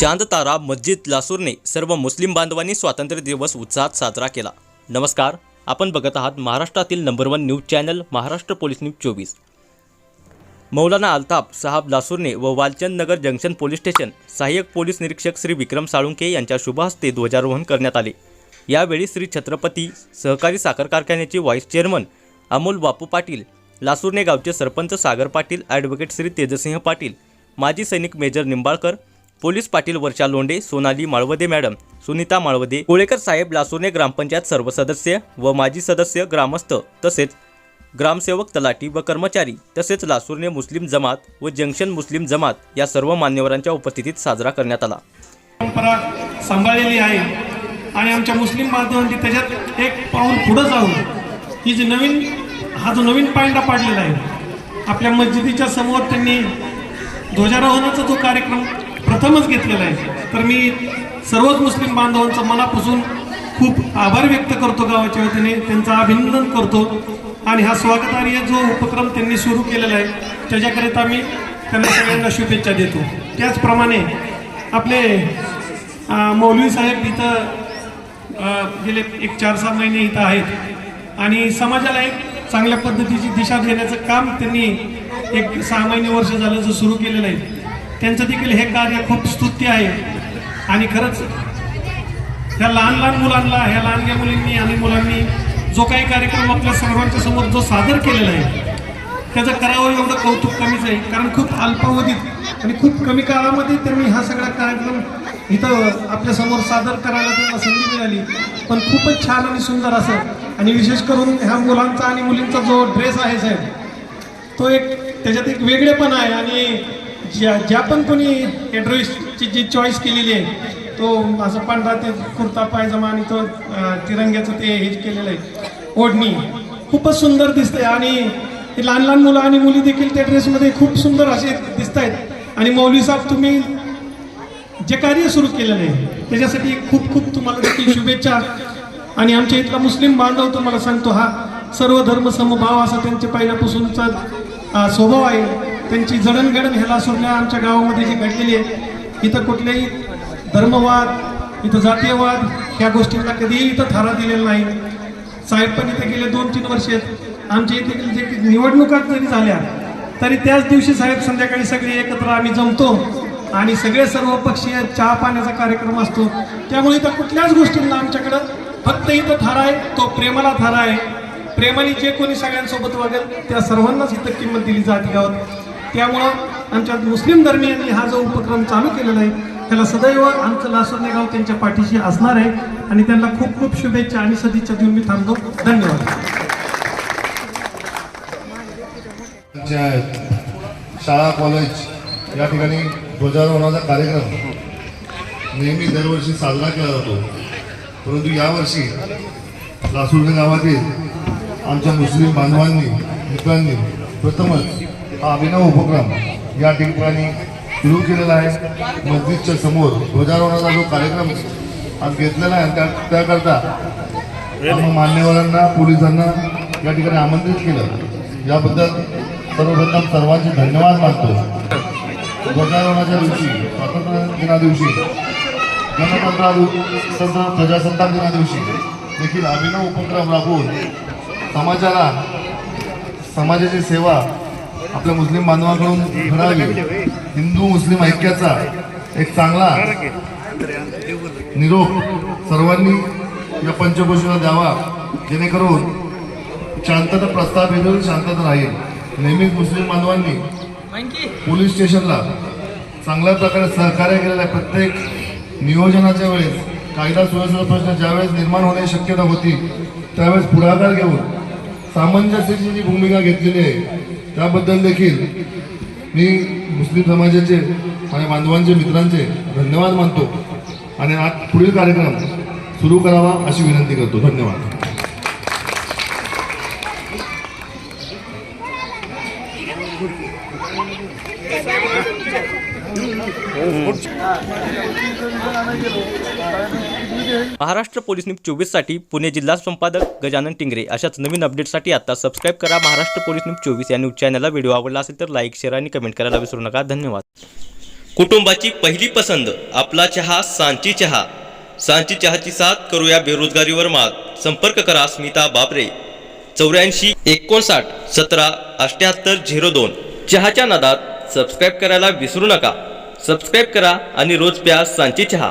चांदतारा मस्जिद लासूरने सर्व मुस्लिम बांधवांनी स्वातंत्र्य दिवस उत्साहात साजरा केला. नमस्कार आपण बघत आहात महाराष्ट्रातील number one news channel Maharashtra police news चोवीस. मौलाना अल्ताफ साहब लासूरने व Walchand Nagar junction police station सहाय्यक पोलीस निरीक्षक श्री विक्रम साळुंके यांच्या शुभहस्ते ध्वजारोहण करण्यात आले. यावेळी श्री छत्रपती सहकारी साखर कारखान्याचे व्हाईस चेअरमन अमोल बापू पाटील लासूरने गावचे सरपंच सागर पाटील ॲडव्होकेट श्री तेजसिंह पाटील माजी सैनिक major Nimbalkar police Patil Varsha Londhe Sonali Malwade madam Sunita Malwade Kolekar saheb Lasone ग्रामपंचायत सर्व सदस्य व माजी सदस्य ग्रामस्थ तसेच ग्रामसेवक तलाठी व कर्मचारी तसेच लासूरने मुस्लिम जमात व जंक्शन मुस्लिम जमात या सर्व मान्यवरांच्या उपस्थितीत साजरा करण्यात आला. परंपरा सांभाळलेली आहे आणि आमच्या मुस्लिम बांधवांची त्याच्यात एक पाऊल पुढं जाऊन ही जी नवीन हा जो नवीन पायंडा पाडलेला आहे आपल्या मस्जिदीच्या समोर त्यांनी ध्वजारोहणाचा जो कार्यक्रम प्रथमच घेतलेला आहे. तर मी सर्वच मुस्लिम बांधवांचं मनापासून खूप आभार व्यक्त करतो गावाच्या वतीने. त्यांचं अभिनंदन करतो. आणि हा स्वागतार्य जो उपक्रम त्यांनी सुरू केलेला आहे त्याच्याकरिता मी त्यांना सगळ्यांना शुभेच्छा देतो. त्याचप्रमाणे आपले मौलवी साहेब इथं गेले एक चार सहा महिने इथं आहेत. आणि समाजाला एक चांगल्या पद्धतीची दिशा देण्याचं काम त्यांनी एक सहा महिने वर्ष झालं जो सुरू केलेलं आहे. त्यांचं देखील हे कार्य खूप स्तुत्य आहे. आणि खरंच ह्या लहान लहान मुलांना ह्या लहानग्या मुलींनी आणि मुलांनी जो काही कार्यक्रम आपल्या सर्वांच्या समोर जो सादर केलेला आहे त्याचं करावं एवढं कौतुक कमीच आहे. कारण खूप अल्पावधीत आणि खूप कमी काळामध्ये त्यांनी हा सगळा कार्यक्रम इथं आपल्यासमोर सादर करायला त्यांना संधी मिळाली. पण खूपच छान आणि सुंदर असं आणि विशेष करून ह्या मुलांचा आणि मुलींचा जो ड्रेस आहे साहेब तो एक त्याच्यात एक वेगळेपण आहे. आणि ज्या ज्या पण कोणी या ड्रेसची जी चॉईस केलेली आहे तो असं पांढरा ते कुर्ता पायजमा आणि तो तिरंग्याचं ते हे केलेलं आहे. ओढणी खूपच सुंदर दिसते आणि हे लहान लहान मुलं आणि मुली देखील त्या ड्रेसमध्ये खूप सुंदर असे दिसत आहेत आणि मौली साहेब तुम्ही जे कार्य सुरू केलेलं आहे त्याच्यासाठी खूप खूप तुम्हाला देखील शुभेच्छा. आणि आमच्या इथला मुस्लिम बांधव तुम्हाला सांगतो हा सर्व धर्म समभाव असा त्यांच्या पहिल्यापासूनचा स्वभाव आहे. त्यांची जडणघडण ह्याला सोडल्या आमच्या गावामध्ये जी घडलेली आहे इथं कुठलेही धर्मवाद इथं जातीयवाद ह्या गोष्टींना कधीही इथं थारा दिलेला नाही. साहेब पण इथे गेले दोन तीन वर्ष आहेत. आमच्या इथे जे निवडणुका जरी झाल्या तरी त्याच दिवशी साहेब संध्याकाळी सगळे एकत्र आम्ही जमतो आणि सगळे सर्व पक्षीय चहा पाण्याचा कार्यक्रम असतो. त्यामुळे इथं कुठल्याच गोष्टींना आमच्याकडं फक्त इथं थारा आहे तो प्रेमाला थारा आहे. प्रेमाने जे कोणी सगळ्यांसोबत वागेल त्या सर्वांनाच इथं किंमत दिली जाते गावात. त्यामुळं आमच्या मुस्लिम धर्मियांनी हा जो उपक्रम चालू केलेला आहे त्याला सदैव आमचं लासोर्णे गाव त्यांच्या पाठीशी असणार आहे. आणि त्यांना खूप खूप शुभेच्छा आणि सदिच्छा देऊन मी थांबतो. धन्यवाद. शाळा कॉलेज या ठिकाणी ध्वजारोहणाचा कार्यक्रम नेहमी दरवर्षी साजरा केला जातो. परंतु यावर्षी लासुर्णे गावातील आमच्या मुस्लिम बांधवांनी मित्रांनी प्रथमच हा अभिनव उपक्रम या ठिकाणी सुरू केलेला आहे. मस्जिदच्या समोर ध्वजारोहणाचा जो कार्यक्रम आज घेतलेला आहे त्या त्याकरता मान्यवरांना पोलिसांना या ठिकाणी आमंत्रित केलं. याबद्दल सर्वप्रथम सर्वांचे धन्यवाद मानतो. ध्वजारोहणाच्या दिवशी स्वातंत्र्य दिना दिवशी गणतंत्र प्रजासत्ताक दिना दिवशी देखील अभिनव उपक्रम राबवून समाजाला समाजाची सेवा आपल्या मुस्लिम बांधवांकडून घडावी हिंदू मुस्लिम ऐक्याचा एक चांगला निरोप सर्वांनी या पंचकोशीला द्यावा. जेणेकरून शांतता प्रस्ताव येऊन शांतता राहील. नेहमीच मुस्लिम बांधवांनी पोलीस स्टेशनला चांगल्या प्रकारे सहकार्य केलेल्या प्रत्येक नियोजनाच्या वेळेस कायदा सुव्यवस्था प्रश्न ज्यावेळेस निर्माण होण्याची शक्यता होती त्यावेळेस पुढाकार घेऊन सामंजस्याची जी भूमिका घेतलेली आहे त्याबद्दल देखील मी मुस्लिम समाजाचे आणि बांधवांचे मित्रांचे धन्यवाद मानतो. आणि आज पुढील कार्यक्रम सुरू करावा अशी विनंती करतो. धन्यवाद. महाराष्ट्र पोलीस न्यूज चोवीससाठी पुणे जिल्हा संपादक गजानन टिंगरे. अशाच नवीन अपडेटसाठी आता सबस्क्राईब करा महाराष्ट्र पोलीस न्यूज चोवीस या न्यूज चॅनलला व्हिडिओ आवडला असेल तर लाईक शेअर आणि कमेंट करायला विसरू नका. धन्यवाद. कुटुंबाची पहिली पसंत आपला चहा सांची चहा. सांची चहाची साथ करूया बेरोजगारीवर मात. संपर्क करा स्मिता बाबरे चौऱ्याऐंशी एकोणसाठ सतरा अठ्याहत्तर झिरो दोन. चहाच्या नादात सबस्क्राईब करायला विसरू नका. सबस्क्राईब करा आणि रोज प्या सांची चहा.